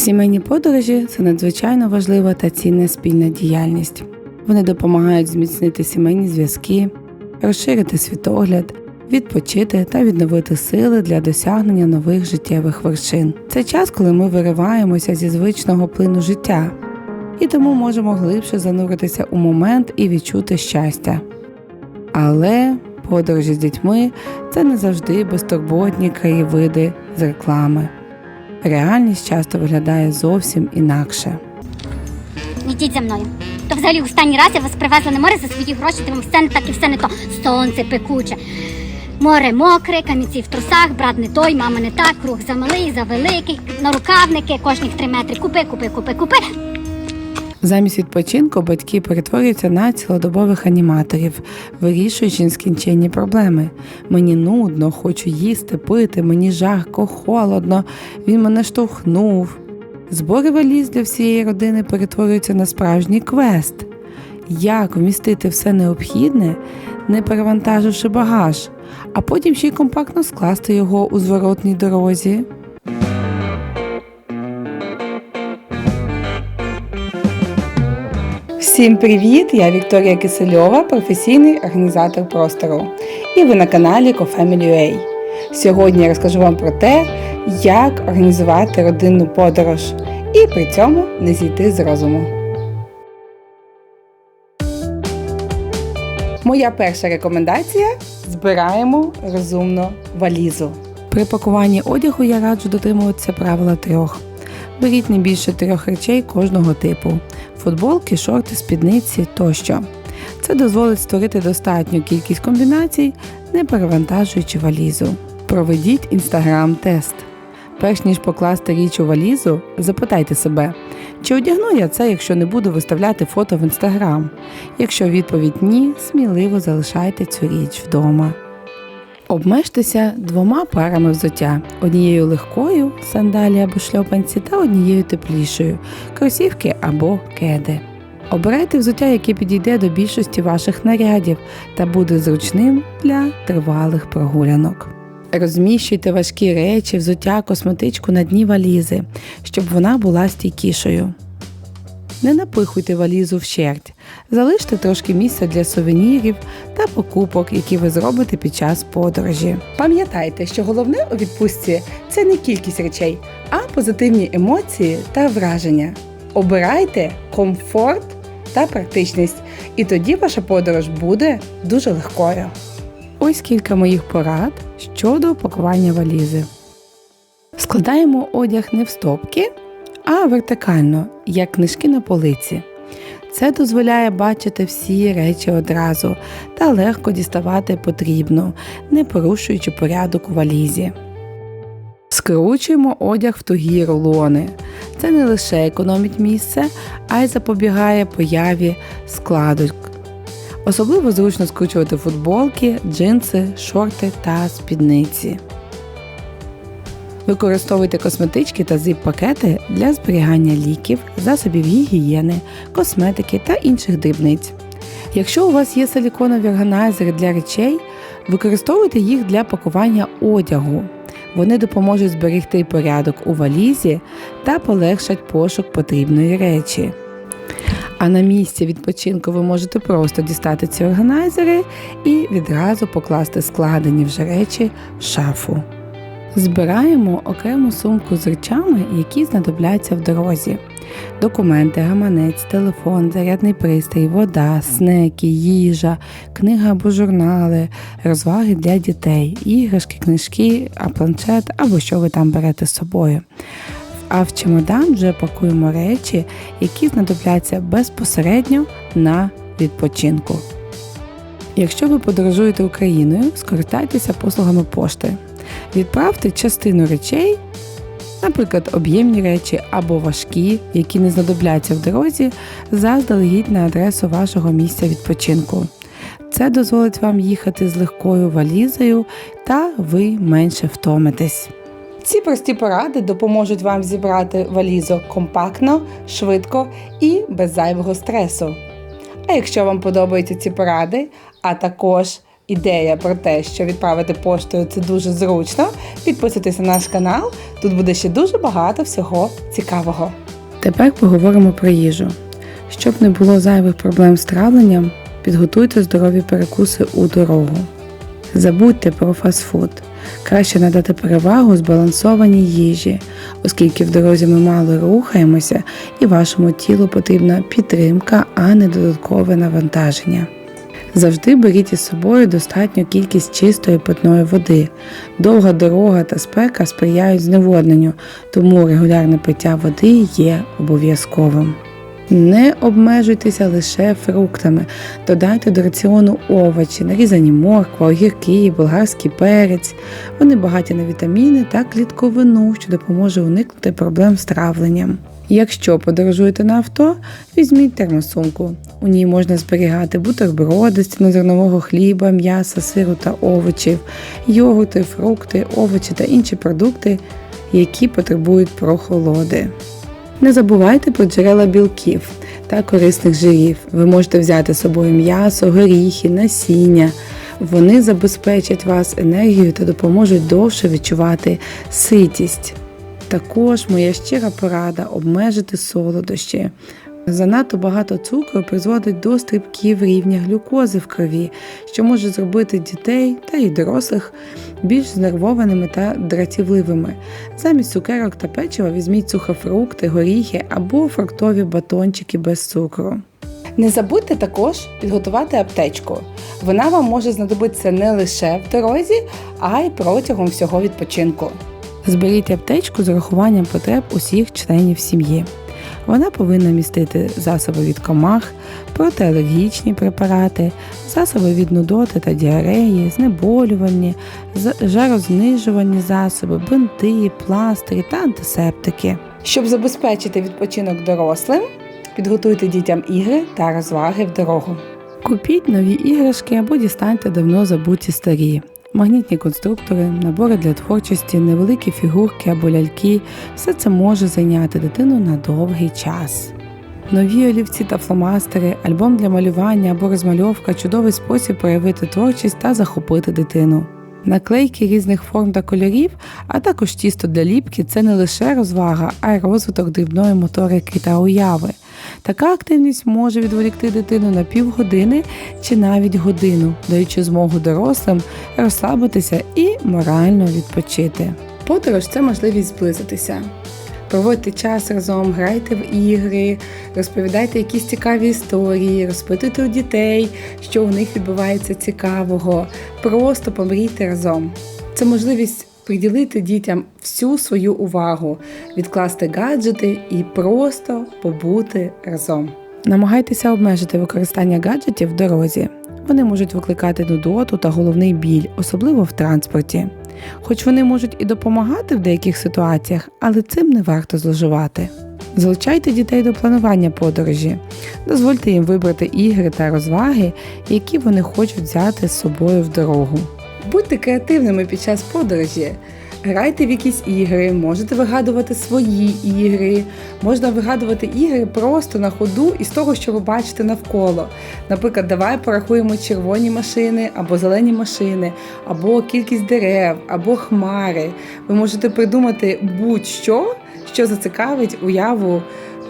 Сімейні подорожі це надзвичайно важлива та цінна спільна діяльність. Вони допомагають зміцнити сімейні зв'язки, розширити світогляд, відпочити та відновити сили для досягнення нових життєвих вершин. Це час, коли ми вириваємося зі звичного плину життя, і тому можемо глибше зануритися у момент і відчути щастя. Але подорожі з дітьми це не завжди безтурботні краєвиди з реклами. Реальність часто виглядає зовсім інакше. Ідіть за мною. То взагалі останній раз я вас привезла на море за свої гроші, де вам все не так і все не то. Сонце пекуче. Море мокре, камінці в трусах, брат не той, мама не так, круг замалий, завеликий, нарукавники, кожних три метри. Купи, купи, купи, купи. Замість відпочинку батьки перетворюються на цілодобових аніматорів, вирішуючи нескінченні проблеми. Мені нудно, хочу їсти, пити, мені жарко, холодно, він мене штовхнув. Збори валіз для всієї родини перетворюються на справжній квест. Як вмістити все необхідне, не перевантаживши багаж, а потім ще й компактно скласти його у зворотній дорозі. Всім привіт! Я Вікторія Кисельова, професійний організатор простору. І ви на каналі CoFamily.ua. Сьогодні я розкажу вам про те, як організувати родинну подорож і при цьому не зійти з розуму. Моя перша рекомендація збираємо розумно валізу. При пакуванні одягу я раджу дотримуватися правила трьох. Беріть не більше трьох речей кожного типу: футболки, шорти, спідниці тощо. Це дозволить створити достатню кількість комбінацій, не перевантажуючи валізу. Проведіть інстаграм-тест. Перш ніж покласти річ у валізу, запитайте себе, чи одягну я це, якщо не буду виставляти фото в інстаграм. Якщо відповідь ні, сміливо залишайте цю річ вдома. Обмежтеся двома парами взуття: однією легкою сандалі або шльопанці та однією теплішою кросівки або кеди. Обирайте взуття, яке підійде до більшості ваших нарядів та буде зручним для тривалих прогулянок. Розміщуйте важкі речі, взуття, косметичку на дні валізи, щоб вона була стійкішою. Не напихуйте валізу вщерть, залиште трошки місця для сувенірів та покупок, які ви зробите під час подорожі. Пам'ятайте, що головне у відпустці це не кількість речей, а позитивні емоції та враження. Обирайте комфорт та практичність, і тоді ваша подорож буде дуже легкою. Ось кілька моїх порад щодо пакування валізи. Складаємо одяг не в стопки, а вертикально, як книжки на полиці. Це дозволяє бачити всі речі одразу та легко діставати потрібну, не порушуючи порядок у валізі. Скручуємо одяг в тугі рулони. Це не лише економить місце, а й запобігає появі складок. Особливо зручно скручувати футболки, джинси, шорти та спідниці. Використовуйте косметички та зіп-пакети для зберігання ліків, засобів гігієни, косметики та інших дрібниць. Якщо у вас є силіконові органайзери для речей, використовуйте їх для пакування одягу. Вони допоможуть зберегти порядок у валізі та полегшать пошук потрібної речі. А на місці відпочинку ви можете просто дістати ці органайзери і відразу покласти складені вже речі в шафу. Збираємо окрему сумку з речами, які знадобляться в дорозі. Документи, гаманець, телефон, зарядний пристрій, вода, снеки, їжа, книга або журнали, розваги для дітей, іграшки, книжки, а планшет або що ви там берете з собою. А в чемодан вже пакуємо речі, які знадобляться безпосередньо на відпочинку. Якщо ви подорожуєте Україною, скористайтеся послугами пошти. Відправте частину речей, наприклад, об'ємні речі або важкі, які не знадобляться в дорозі, заздалегідь на адресу вашого місця відпочинку. Це дозволить вам їхати з легкою валізою та ви менше втомитесь. Ці прості поради допоможуть вам зібрати валізу компактно, швидко і без зайвого стресу. А якщо вам подобаються ці поради, а також ідея про те, що відправити поштою це дуже зручно, підписуйтесь на наш канал. Тут буде ще дуже багато всього цікавого. Тепер поговоримо про їжу. Щоб не було зайвих проблем з травленням, підготуйте здорові перекуси у дорогу. Забудьте про фастфуд. Краще надати перевагу збалансованій їжі, оскільки в дорозі ми мало рухаємося і вашому тілу потрібна підтримка, а не додаткове навантаження. Завжди беріть із собою достатню кількість чистої питної води. Довга дорога та спека сприяють зневодненню, тому регулярне пиття води є обов'язковим. Не обмежуйтеся лише фруктами, додайте до раціону овочі, нарізані морква, огірки, болгарський перець. Вони багаті на вітаміни та клітковину, що допоможе уникнути проблем з травленням. Якщо подорожуєте на авто, візьміть термосумку. У ній можна зберігати бутерброди з цільнозернового хліба, м'яса, сиру та овочів, йогурти, фрукти, овочі та інші продукти, які потребують прохолоди. Не забувайте про джерела білків та корисних жирів. Ви можете взяти з собою м'ясо, горіхи, насіння. Вони забезпечать вас енергією та допоможуть довше відчувати ситість. Також моя щира порада обмежити солодощі. Занадто багато цукру призводить до стрибків рівня глюкози в крові, що може зробити дітей та й дорослих більш знервованими та дратівливими. Замість цукерок та печива візьміть сухофрукти, горіхи або фруктові батончики без цукру. Не забудьте також підготувати аптечку. Вона вам може знадобитися не лише в дорозі, а й протягом всього відпочинку. Зберіть аптечку з урахуванням потреб усіх членів сім'ї. Вона повинна містити засоби від комах, протиалергічні препарати, засоби від нудоти та діареї, знеболювальні, жарознижувальні засоби, бинти, пластирі та антисептики. Щоб забезпечити відпочинок дорослим, підготуйте дітям ігри та розваги в дорогу. Купіть нові іграшки або дістаньте давно забуті старі. Магнітні конструктори, набори для творчості, невеликі фігурки або ляльки все це може зайняти дитину на довгий час. Нові олівці та фломастери, альбом для малювання або розмальовка чудовий спосіб проявити творчість та захопити дитину. Наклейки різних форм та кольорів, а також тісто для ліпки це не лише розвага, а й розвиток дрібної моторики та уяви. Така активність може відволікти дитину на півгодини чи навіть годину, даючи змогу дорослим розслабитися і морально відпочити. Подорож це можливість зблизитися. Проводьте час разом, грайте в ігри, розповідайте якісь цікаві історії, розпитуйте у дітей, що у них відбувається цікавого. Просто помрійте разом. Це можливість приділити дітям всю свою увагу, відкласти гаджети і просто побути разом. Намагайтеся обмежити використання гаджетів в дорозі. Вони можуть викликати нудоту та головний біль, особливо в транспорті. Хоч вони можуть і допомагати в деяких ситуаціях, але цим не варто зловживати. Залучайте дітей до планування подорожі, дозвольте їм вибрати ігри та розваги, які вони хочуть взяти з собою в дорогу. Будьте креативними під час подорожі. Грайте в якісь ігри, можете вигадувати свої ігри, можна вигадувати ігри просто на ходу із того, що ви бачите навколо. Наприклад, давай порахуємо червоні машини або зелені машини, або кількість дерев, або хмари. Ви можете придумати будь-що, що зацікавить уяву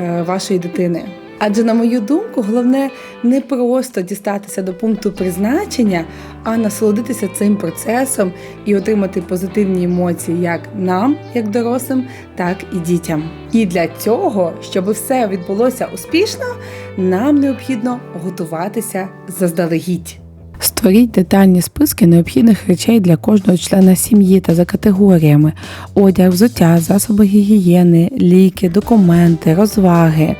е, вашої дитини. Адже, на мою думку, головне не просто дістатися до пункту призначення, а насолодитися цим процесом і отримати позитивні емоції як нам, як дорослим, так і дітям. І для цього, щоб все відбулося успішно, нам необхідно готуватися заздалегідь. Створіть детальні списки необхідних речей для кожного члена сім'ї та за категоріями: одяг, взуття, засоби гігієни, ліки, документи, розваги.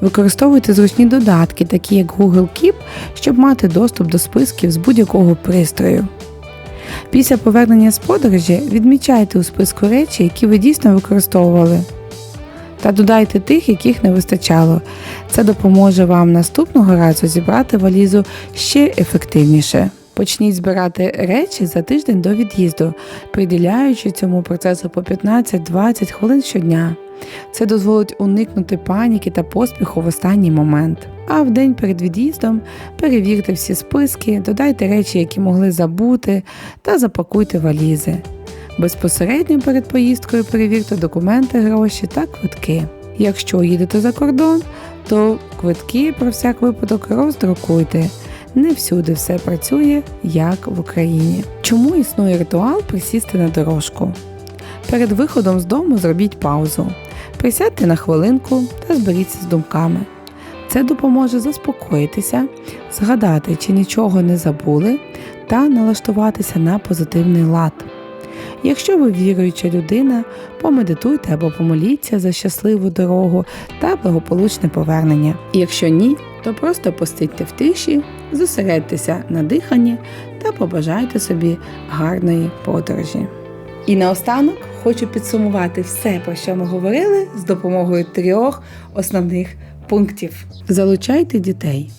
Використовуйте зручні додатки, такі як Google Keep, щоб мати доступ до списків з будь-якого пристрою. Після повернення з подорожі відмічайте у списку речі, які ви дійсно використовували, та додайте тих, яких не вистачало. Це допоможе вам наступного разу зібрати валізу ще ефективніше. Почніть збирати речі за тиждень до від'їзду, приділяючи цьому процесу по 15-20 хвилин щодня. Це дозволить уникнути паніки та поспіху в останній момент. А в день перед від'їздом перевірте всі списки, додайте речі, які могли забути, та запакуйте валізи. Безпосередньо перед поїздкою перевірте документи, гроші та квитки. Якщо їдете за кордон, то квитки про всяк випадок роздрукуйте. Не всюди все працює, як в Україні. Чому існує ритуал присісти на дорожку? Перед виходом з дому зробіть паузу. Присядьте на хвилинку та зберіться з думками. Це допоможе заспокоїтися, згадати, чи нічого не забули, та налаштуватися на позитивний лад. Якщо ви віруюча людина, помедитуйте або помоліться за щасливу дорогу та благополучне повернення. Якщо ні, то просто постійте в тиші, зосередьтеся на диханні та побажайте собі гарної подорожі. І наостанок хочу підсумувати все, про що ми говорили, з допомогою трьох основних пунктів. Залучайте дітей.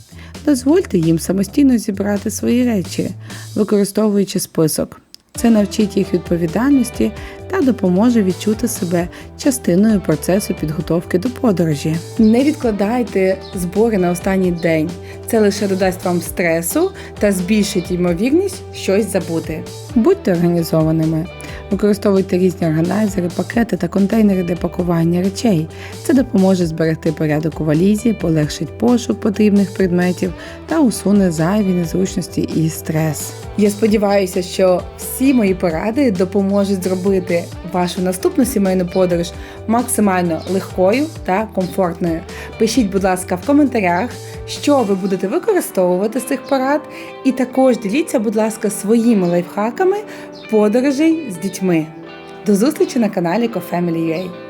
Дозвольте їм самостійно зібрати свої речі, використовуючи список. Це навчить їх відповідальності та допоможе відчути себе частиною процесу підготовки до подорожі. Не відкладайте збори на останній день. Це лише додасть вам стресу та збільшить ймовірність щось забути. Будьте організованими. Використовуйте різні органайзери, пакети та контейнери для пакування речей. Це допоможе зберегти порядок у валізі, полегшить пошук потрібних предметів та усуне зайві незручності і стрес. Я сподіваюся, що всі мої поради допоможуть зробити вашу наступну сімейну подорож максимально легкою та комфортною. Пишіть, будь ласка, в коментарях, що ви будете використовувати з цих порад, і також діліться, будь ласка, своїми лайфхаками подорожей з дітьми. До зустрічі на каналі CoFamily.ua.